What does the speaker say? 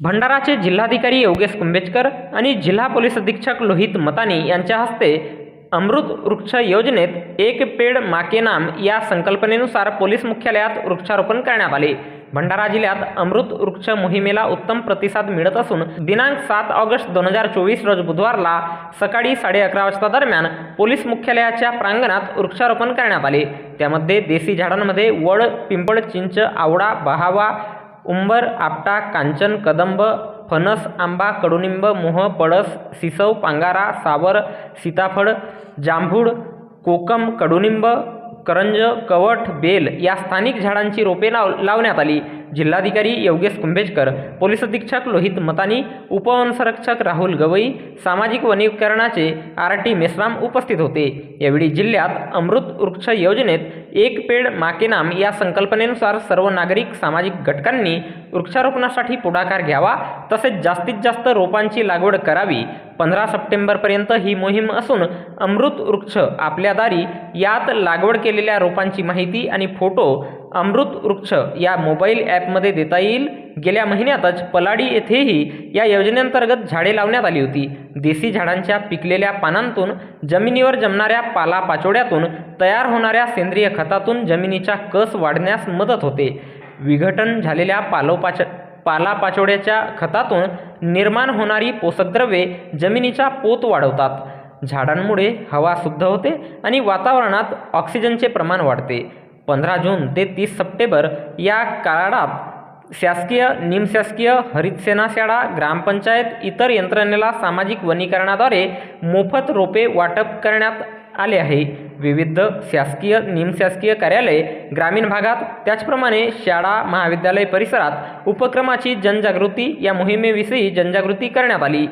भंडाराचे जिल्हाधिकारी योगेश कुंभेजकर आणि जिल्हा पोलीस अधीक्षक लोहित मतानी यांच्या हस्ते अमृत वृक्ष योजनेत एक पेड माके नाम या संकल्पनेनुसार पोलीस मुख्यालयात वृक्षारोपण करण्यात आले. भंडारा जिल्ह्यात अमृत वृक्ष मोहिमेला उत्तम प्रतिसाद मिळत असून दिनांक सात ऑगस्ट दोन हजार चोवीस रोज बुधवारला सकाळी साडे अकरा वाजता दरम्यान पोलीस मुख्यालयाच्या प्रांगणात वृक्षारोपण करण्यात आले. त्यामध्ये देसी झाडांमध्ये वड पिंपळ चिंच आवडा बहावा उंबर आपटा कांचन कदंब फणस आंबा कडुनिंब मोह पळस सिसव पांगारा सावर सीताफळ जांभूळ कोकम कडुनिंब करंज कवठ बेल या स्थानिक झाडांची रोपे लाव लावण्यात आली. जिल्हाधिकारी योगेश कुंभेजकर पोलीस अधीक्षक लोहित मतानी उपवनसंरक्षक राहुल गवई सामाजिक वनीकरणाचे आर टी मेश्राम उपस्थित होते. यावेळी जिल्ह्यात अमृत वृक्ष योजनेत एक पेड माकेनाम या संकल्पनेनुसार सर्व नागरिक सामाजिक घटकांनी वृक्षारोपणासाठी पुढाकार घ्यावा तसेच जास्तीत जास्त रोपांची लागवड करावी पंधरा सप्टेंबरपर्यंत ही मोहीम असून अमृत वृक्ष आपल्या दारी यात लागवड केलेल्या रोपांची माहिती आणि फोटो अमृत वृक्ष या मोबाईल ॲपमध्ये देता येईल. गेल्या महिन्यातच पलाडी येथेही या योजनेअंतर्गत झाडे लावण्यात आली होती. देसी झाडांच्या पिकलेल्या पानांतून जमिनीवर जमणाऱ्या पालापाचोळ्यातून तयार होणाऱ्या सेंद्रिय खतातून जमिनीचा कस वाढण्यास मदत होते. विघटन झालेल्या पालोपाच पालापाचोळ्याच्या खतातून निर्माण होणारी पोषकद्रव्ये जमिनीचा पोत वाढवतात. झाडांमुळे हवा शुद्ध होते आणि वातावरणात ऑक्सिजनचे प्रमाण वाढते. पंधरा जून ते तीस सप्टेंबर या काळात शासकीय निमशासकीय हरितसेना शाळा ग्रामपंचायत इतर यंत्रणेला सामाजिक वनीकरणाद्वारे मोफत रोपे वाटप करण्यात आले आहे. विविध शासकीय निमशासकीय कार्यालय ग्रामीण भागात त्याचप्रमाणे शाळा महाविद्यालय परिसरात उपक्रमाची जनजागृती या मोहिमेविषयी जनजागृती करण्यात आली.